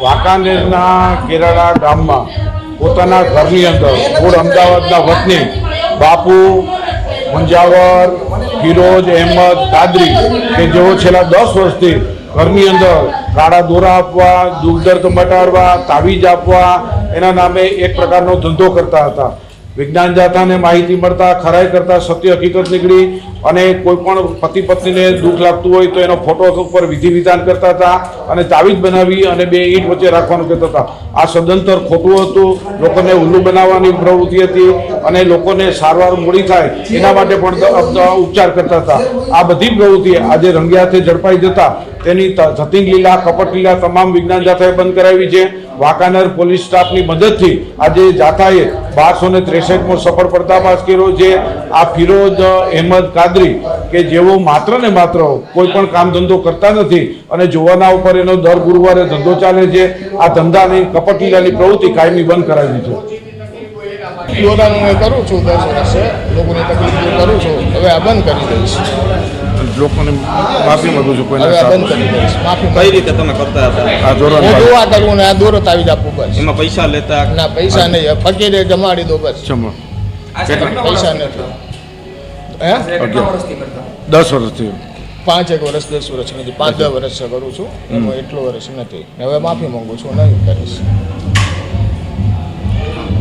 વાંકાનેરના કેરાળા ગામમાં પોતાના ઘરની અંદર મૂળ અમદાવાદના વતની બાપુ, મુંજાવર, ફિરોજ, અહેમદ કાદરી કે જેઓ છેલ્લા દસ વર્ષથી ઘરની અંદર કાળા દોરા આપવા દુઃખ દર્દ મટાડવા, તાવીજ આપવા, એના નામે એક પ્રકારનો ધંધો કરતા હતા. વિજ્ઞાન જાથાને માહિતી મળતા ખરાઈ કરતા સત્ય હકીકત નીકળી. અને કોઈ પણ પતિ પત્નીને દુઃખ લાગતું હોય તો એનો ફોટો ઉપર વિધિ વિધાન કરતા હતા અને તાવીજ બનાવી અને બે ઈંટ વચ્ચે રાખવાનું કહેતા હતા. આ સદંતર ખોટું હતું. લોકોને ઉલ્લુ બનાવવાની પ્રવૃત્તિ હતી અને લોકોને સારવાર મોડી થાય એના માટે પણ ઉપચાર કરતા હતા. આ બધી પ્રવૃત્તિ આજે રંગે હાથે ઝડપાઈ જતા. તેની ત- જતીન લીલા કપટ લીલા તમામ વિજ્ઞાન જાથાએ બંધ કરાવી છે. વાંકાનેર પોલીસ સ્ટાફની મદદથી આજે જાથાએ બારસો ને ત્રેસઠમો સફળ પર્દાફાશ કર્યો છે આ ફિરોજ અહેમદ કાદરી કે જેઓ માત્ર ને માત્ર કોઈ પણ કામ ધંધો કરતા નથી અને જોવાના ઉપર એનો દર ગુરુવારે ધંધો ચાલે છે, આ ધંધાની કપટ લીલાની પ્રવૃત્તિ કાયમી બંધ કરાવી છે. યોગદાન હું કરું છું, દસ વર્ષે. લોકોની તકલીફ કરું છું. હવે આ બંધ કરી દઈશ. લોકોને માફી માંગુ છું કોઈ આ બંધ કરી દઈશ. માફી કઈ રીતે તમે કરતા હતા? આ ધોરણ દુઆ કરું ને આ દોરત આવી જ આપું બસ એમાં પૈસા લેતા? ના પૈસા નહીં. ફકીરે જમાડી દો બસ. ક્ષમા પૈસા નથી. હે? દસ વર્ષથી. પાંચ એક વર્ષ દસ વર્ષ નથી. પાંચ દસ. વર્ષ કરું છું. એમાં એટલું વર્ષ નથી. હવે માફી માંગુ છું નહીં કરીશ.